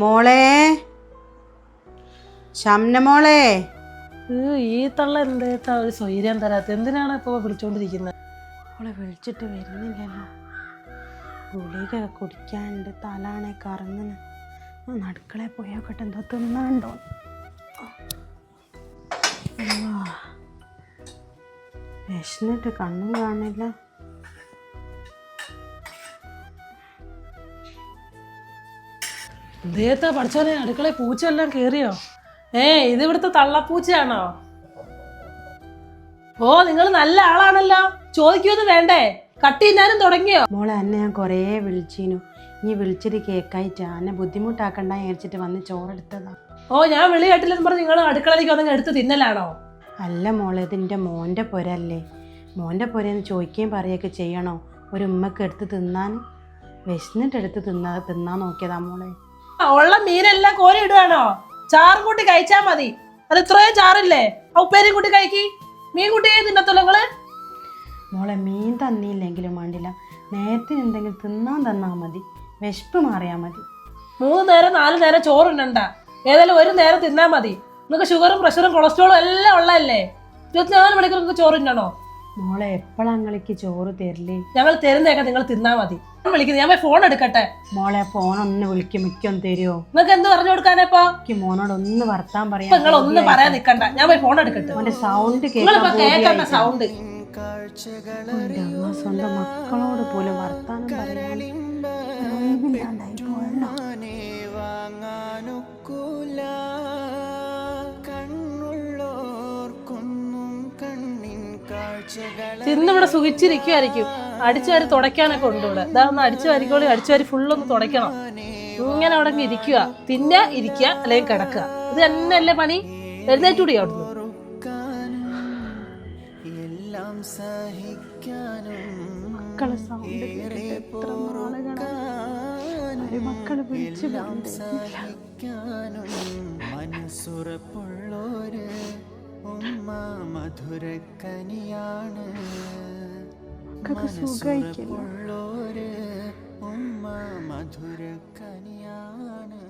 മോളെ? ശംന മോളെ? ഈ തള്ള എന്തേത്താ ഒരു സ്വൈര്യം തരാത്ത എന്തിനാണ് ഇപ്പൊ വിളിച്ചോണ്ടിരിക്കുന്നത് മോളെ വിളിച്ചിട്ട് വരുന്നില്ലല്ലോ. ഗുളിക കുടിക്കാണ്ട് തലാണെ കറങ്ങുന്നു. നടുക്കളെ പോയോക്കട്ടെ എന്തോ തിന്നാണ്ടോ വിശന്നിട്ട് കണ്ണും കാണില്ല. എന്തേത്താ പഠിച്ചോനെ അടുക്കളയിൽ പൂച്ച എല്ലാം കേറിയോ? ഏ ഇത് ഇവിടുത്തെ തള്ളപ്പൂച്ചയാണോ? ഓ നിങ്ങൾ നല്ല ആളാണല്ലോ. ചോദിക്കുമെന്ന് വേണ്ടേ? കട്ടി തുടങ്ങിയോ? മോളെ അന്നെ ഞാൻ കൊറേ വിളിച്ചിനു. നീ വിളിച്ചിട്ട് കേക്കായിട്ടാ എന്നെ ബുദ്ധിമുട്ടാക്കണ്ട വിചാരിച്ചിട്ട് വന്ന് ചോറെടുത്തതാ. ഓ ഞാൻ വിളി കേട്ടില്ലെന്ന് പറഞ്ഞ് നിങ്ങൾ അടുക്കളയിലേക്ക് വന്ന് എടുത്ത് തിന്നലാണോ? അല്ല മോളെ ഇതിന്റെ മോന്റെ പുരല്ലേ മോന്റെ പുരയെന്ന് ചോദിക്കുകയും പറയുകയൊക്കെ ചെയ്യണോ? ഒരു ഉമ്മക്ക് എടുത്ത് തിന്നാൻ വിശന്നിട്ട് എടുത്ത് തിന്നാ തിന്നാൻ നോക്കിയതാ മോളെ. ഉള്ള മീനെല്ലാം കോരി ഇടുകയാണോ ചാറും കൂട്ടി കഴിച്ചാ മതി. അത് ഇത്രയും ചാറില്ലേ? ഉപ്പേരും കൂട്ടി കഴിക്കി. മീൻ കൂട്ടിയേ തിന്നത്തുള്ളൂ നിങ്ങൾ. മോളെ മീൻ തന്നില്ലെങ്കിലും വേണ്ടില്ല. നേരത്തിന് എന്തെങ്കിലും തിന്നാൻ തന്നാ മതി. വിശപ്പ് മാറിയാ മതി. മൂന്ന് നേരം നാല് നേരം ചോറ് ചോറുണ്ടണ്ട ഏതായാലും ഒരു നേരം തിന്നാ മതി. നിങ്ങൾക്ക് ഷുഗറും പ്രഷറും കൊളസ്ട്രോളും എല്ലാം ഉള്ളതല്ലേ? ഇരുപത്തിനാല് മണിക്കൂർ നിങ്ങൾക്ക് ചോറ് തിന്നണോ മോളെ എപ്പോഴങ്ങൾക്ക് ചോറ് തരില്ലേ ഞങ്ങൾ തരുന്നതൊക്കെ നിങ്ങൾ തിന്നാ മതി. ഞാൻ വിളിക്കുന്നത് ഞാൻ പോയി ഫോൺ എടുക്കട്ടെ. മോളെ ഫോൺ ഒന്ന് വിളിക്കും മിക്കൊന്ന് തരുമോ നിങ്ങൾക്ക് എന്ത് പറഞ്ഞു കൊടുക്കാനാ ഇപ്പൊ? എനിക്ക് മോനോട് ഒന്ന് വർത്താൻ പറയാം നിങ്ങൾ ഒന്ന് പറയാൻ നിക്കണ്ട. ഞാൻ പോയി ഫോൺ എടുക്കട്ടെ. മോന്റെ സൗണ്ട് നിങ്ങളിപ്പോ കേൾക്കണ്ട സൗണ്ട് സ്വന്തം മക്കളോട് പോലും വർത്താനം പറയാൻ പോയല്ലോ. ഇന്നിവിടെ സുഖിച്ചിരിക്കുമായിരിക്കും അടിച്ചു വാരി തുടയ്ക്കാനൊക്കെ ഉണ്ട് ഇവിടെ. ഇതാ ഒന്ന് അടിച്ചു വാരിക്കോളി അടിച്ചു വാരി ഫുള്ളൊന്ന് തുടയ്ക്കണം. ഇങ്ങനെ അവിടെ ഇരിക്കുക. തിന്ന ഇരിക്കുക അല്ലെങ്കിൽ കിടക്കുക. ഇത് തന്നെ അല്ലേ പണി എഴുന്നേറ്റൂടി അവിടെ മക്കളെ സൗണ്ട് എത്ര മക്കൾ വിളിച്ചു മനസ്സുറപ്പുള്ളോര് ഉമ്മ മധുരക്കനിയാണ്. മനസ്സുറപ്പുള്ളോര് ഉമ്മ മധുരക്കനിയാണ്.